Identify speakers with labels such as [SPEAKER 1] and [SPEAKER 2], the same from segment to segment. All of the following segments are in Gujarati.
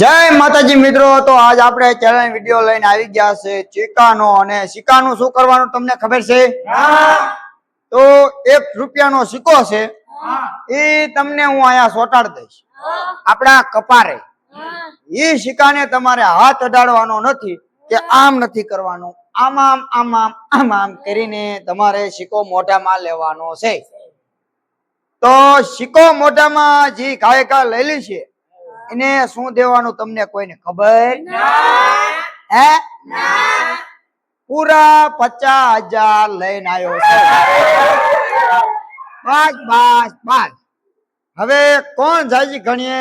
[SPEAKER 1] જય માતાજી મિત્રો તો આજ આપણે ચેલેન્જ વીડિયો લઈને આવી ગયા છે ચીકાનો અને સિક્કાનું શું કરવાનું તમને ખબર છે? તો એક રૂપિયાનો સિક્કો છે. એ તમને હું અહીંયા સોટાડ દઈશ. આપણા કપારે. એ સિક્કાને તમારે હાથ અડાડવાનો નથી કે આમ નથી કરવાનું. આમ આમ આમ આમ આમ આમ કરીને તમારે સિક્કો મોઢામાં લેવાનો છે. તો સિક્કો મોઢામાં જે ગાયકા લેલી છે એને શું દેવાનું તમને કોઈને ખબર? હે? પૂરા પચાસ હજાર લઈને આવ્યો છે. પાંચ પાંચ પાંચ. હવે કોણ જાજી ગણીએ?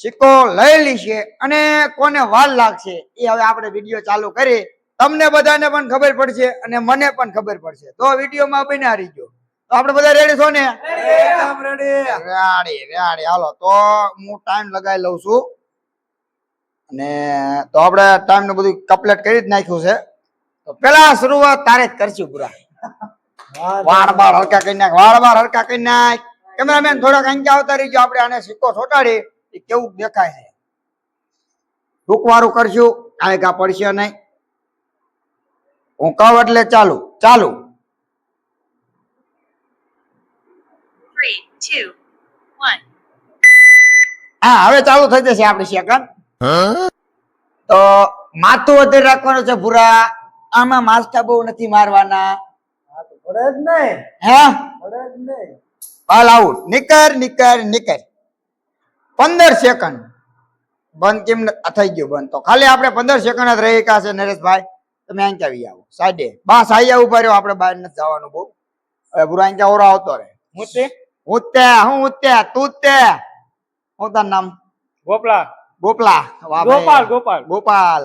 [SPEAKER 1] સિક્કો લઈ લીશે અને કોને વાર લાગશે એ હવે આપણે વીડિયો ચાલુ કરી. તમને બધાને પણ ખબર પડશે અને મને પણ ખબર પડશે. તો વિડીયોમાં બન્યા રહીજો. આપણે બધા રેડી છો ને? રેડી રેડી હાલો તો હું ટાઈમ લગાવી લઉં છું. અને તો આપણે ટાઈમ ને બધું કમ્પ્લીટ કરી જ નાખ્યું છે. તો પેલા શરૂઆત તારે જ કરશું પૂરા. વાળ બાર હરકા કરી નાખ વાળ બાર હરકા કરી નાખ. કેમેરામેન થોડાક અંકે આવતા રહીજો આપણે આને સિક્કો છોટાડી એ કેવું દેખાય છે. ટૂંકવારું કરશું કાંઈ કા પડશે નહીં. હું કહું એટલે ચાલુ ચાલુ.
[SPEAKER 2] Two, one.
[SPEAKER 1] હા હવે ચાલુ થઈ જશે આપણી સેકન્ડ તો માથું વધારે રાખવાનું છે ભૂરા. આમાં માસ્ટા બહુ નથી મારવાના. હે હાલ આઉટ નિકર નિકર નિકર પંદર સેકન્ડ બંધ કેમ થઈ ગયું બંધ. તો ખાલી આપણે પંદર સેકન્ડ જ રહી કાશે નરેશભાઈ. તમે અહીં આવી આવો? સાઈડે. બસ આવી ઊભા રહ્યો. આપણે બહાર નથી જવાનું બહુ. હવે પૂરા અહીં ઓરો આવતો રહે. હું તે હું તે હું તે તું હું તાર નામ?
[SPEAKER 3] ગોપલા.
[SPEAKER 1] ગોપલા.
[SPEAKER 3] ગોપાલ ગોપાલ.
[SPEAKER 1] ગોપાલ.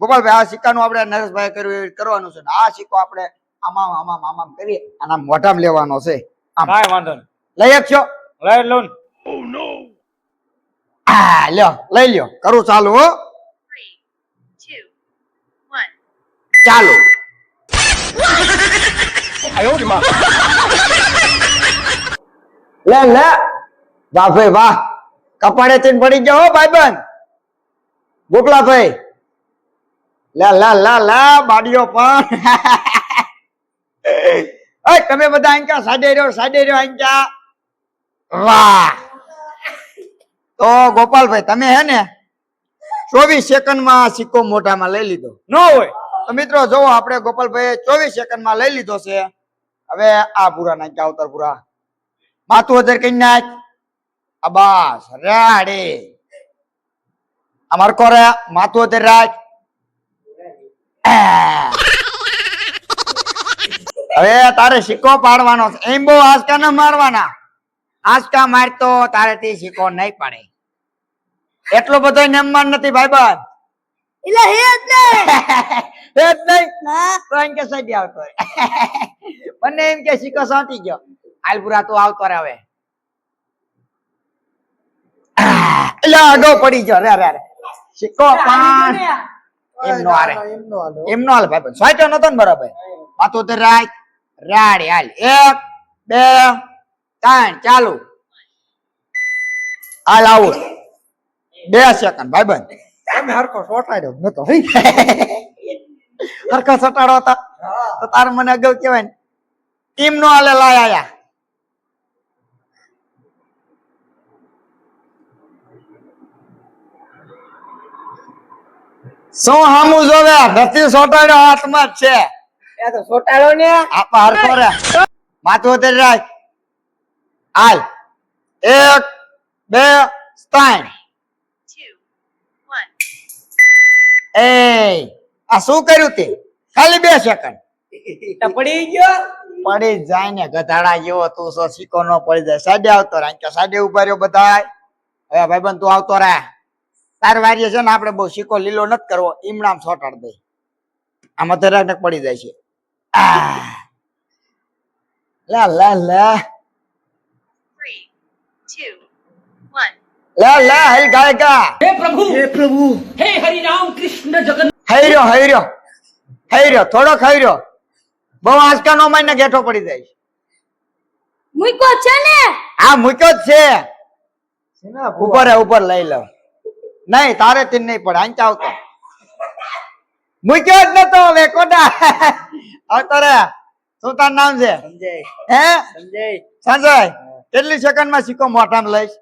[SPEAKER 1] ગોપાલભાઈ આ સિક્કાનું આપણે નરેશભાઈ કર્યું એ કરવાનું છે ને આ સિક્કો આપણે આમામ આમામ આમામ કરી આના મોઢામાં લેવાનો છે. આમ.
[SPEAKER 3] કાઈ વાંધો નહીં.
[SPEAKER 1] લઈ આપશો?
[SPEAKER 3] લઈ લઉં
[SPEAKER 1] આ લ્યો લઈ લ્યો. કરું ચાલુ હો.
[SPEAKER 2] ચાલુ. આયો રે
[SPEAKER 1] ચાલુ લે લે. વાહ ભાઈ, વાહ. કપાળે ચીન પડી ગયો હો, ભાઈબંધ. ગોકલા ભાઈ. લા લા લા લા, બાડીઓ પણ. તમે બધા અહીંયા સાડે રહ્યો સાડે રહ્યો અહીંયા વાહ. તો ગોપાલભાઈ, તમે હે ને ચોવીસ સેકન્ડમાં સિક્કો મોઢામાં લઈ લીધો.
[SPEAKER 3] ન હોય.
[SPEAKER 1] તો મિત્રો જોવો આપણે ગોપાલભાઈ ચોવીસ સેકન્ડમાં લઈ લીધો છે. હવે આ પૂરા નાખ્યા અવતર પૂરા માથું વધારે કઈ નાખ? આ બસ રેડી અમાર કોરે માથું વધારે રાખ. હવે તારે સિક્કો પાડવાનો છે. એમ બહુ આંચકા ન મારવાના. આંચકા મારતો તારે તે સિક્કો નહીં પાડે. એટલો બધો નેમમાન નથી ભાઈબંધ.
[SPEAKER 4] એટલે હે જ નહીં
[SPEAKER 1] હે જ નહીં. તો એમ કે સાઈડ આવતો. બંને એમ કે સિક્કો સાંટી ગયો આલપુરા તું આવતો રહે હવે એટલે આગો પડી ગયો રે રે રે. સિક્કો પણ એમનો હારે એમનો હાલ ભાઈ સાઈટો નતો ને બરાબર માથું તો રાખ રાડી હાલ એક બે ત્રણ ચાલુ હાલ આવું બે સેકન્ડ ભાઈ બંધ તમે હરખો સોટાડ્યો નતો હરખો સટાડો હતા તો તાર મને અગાઉ કેવાય ને ટીમ નો હાલે લાય આયા શું હામું જોવે? નથી સોટાડો હાથમાં જ છે.
[SPEAKER 4] એ તો સોટાડો ને.
[SPEAKER 1] આપા હરખો રે. માથું ઉતરી રાખ હાલ. એક બે ત્રણ. એ આ શું કર્યું તે? ખાલી બે સેકન્ડ
[SPEAKER 4] પડી ગયો.
[SPEAKER 1] પડી જાય ને ગધાડા જેવો તું સો સીકો નો પડી જાય. સાડે આવતો કે સાડે ઊભા રહ્યો બધા હવે ભાઈબંધ તું આવતો રહે. તાર વારીએ છે ને આપણે બહુ સિક્કો લીલો નથી કરવો ઈમણામ સોટાડ દે. આમાં તરાક પડી જાય છે. લા લા લા. લા લા હરી ગાયકા. પ્રભુ. પ્રભુ. હૈર્યો હૈર્યો. હૈર્યો થોડો ખૈર્યો બહુ આજકા નો માઈને ગેઠો પડી જાય
[SPEAKER 4] મૂક્યો છે ને.
[SPEAKER 1] હા મૂક્યો જ છે. ઉપર ઉપર લઈ લો. નહીં તારે તીન નહીં પડે આંચ આવતો. મૂક્યો જ નતો લે કોડા. આવતો શું તાર નામ છે? હે? સંજય. કેટલી સેકન્ડમાં સિક્કો મોટા માં લઈશ?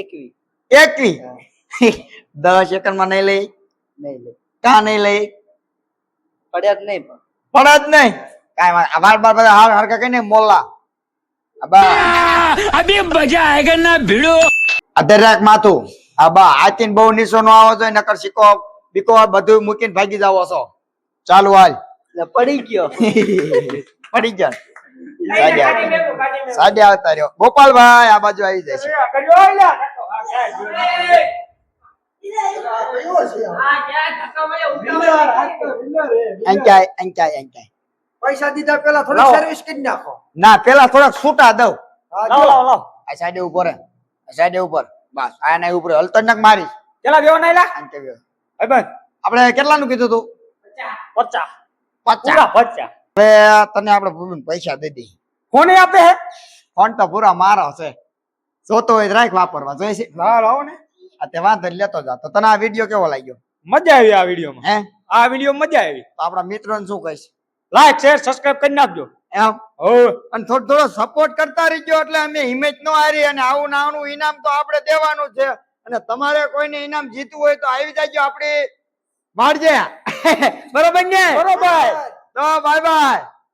[SPEAKER 4] એકવી.
[SPEAKER 1] એકવી? દસ સેકન્ડમાં નહીં લઈ?
[SPEAKER 4] નહીં લઈ.
[SPEAKER 1] કા નહીં લઈ?
[SPEAKER 4] પડ્યા જ નહીં
[SPEAKER 1] પડ્યા જ નહીં. કાંઈ બાર બાર બધા હાર હરકા કઈ નહીં મોલા
[SPEAKER 5] અબે મજા આયેગા ના ભીડો.
[SPEAKER 1] અધર રાખ માથું. આ બા આતીન બહુ નીચો નો આવો છો નકર સિક્કો બીકો બધું મૂકીને ભાગી જાવો છો. ચાલુ હાલ.
[SPEAKER 4] પડી ગયો.
[SPEAKER 1] પડી ગયો. સાડે આવતા રહ્યો. ગોપાલભાઈ આ બાજુ આવી જાય છે
[SPEAKER 3] પૈસા દીધા પેલા થોડી સર્વિસ કરી નાખો.
[SPEAKER 1] ના પેલા થોડાક છૂટા દઉં.
[SPEAKER 3] હા,
[SPEAKER 1] આ સાઈડે ઉપર હે. સાઈડે ઉપર બસ આ ઉપર હલતો જ નક મારી
[SPEAKER 4] કેટલા બેવા નાયલા?
[SPEAKER 1] ગયો.
[SPEAKER 4] ભાઈ ભાઈ.
[SPEAKER 1] આપણે કેટલાનું કીધું તું?
[SPEAKER 4] પચાસ.
[SPEAKER 1] પચાસ.
[SPEAKER 4] પૂરા પચાસ.
[SPEAKER 1] હવે તને આપણે ભૂમિને પૈસા દે દે
[SPEAKER 4] કોને આપે હે?
[SPEAKER 1] ફોન તો પૂરા મારો છે. જોતો હોય રાખ વાપરવા. જોઈએ છે?
[SPEAKER 4] ના લાવો ને.
[SPEAKER 1] આ તે વાંધો લેતો જા. તો તને આ વીડિયો કેવો લાગ્યો?
[SPEAKER 4] મજા આવી આ વિડિયોમાં.
[SPEAKER 1] હે?
[SPEAKER 4] આ વીડિયો મજા આવી.
[SPEAKER 1] તો આપણા મિત્રોને શું કહીશ?
[SPEAKER 4] લાઈક શેર સબસ્ક્રાઇબ કરી નાખજો.
[SPEAKER 1] એમ? અને થોડો થોડો સપોર્ટ કરતા રહીજો એટલે અમે હિમેજ નો હારી અને આવું નાનું ઈનામ ઇનામ તો આપણે દેવાનું છે. અને તમારે કોઈને ઇનામ જીતવું હોય તો આવી જાજો આપણી મારજે બરોબર ને
[SPEAKER 4] બરોબર.
[SPEAKER 1] તો બાય બાય.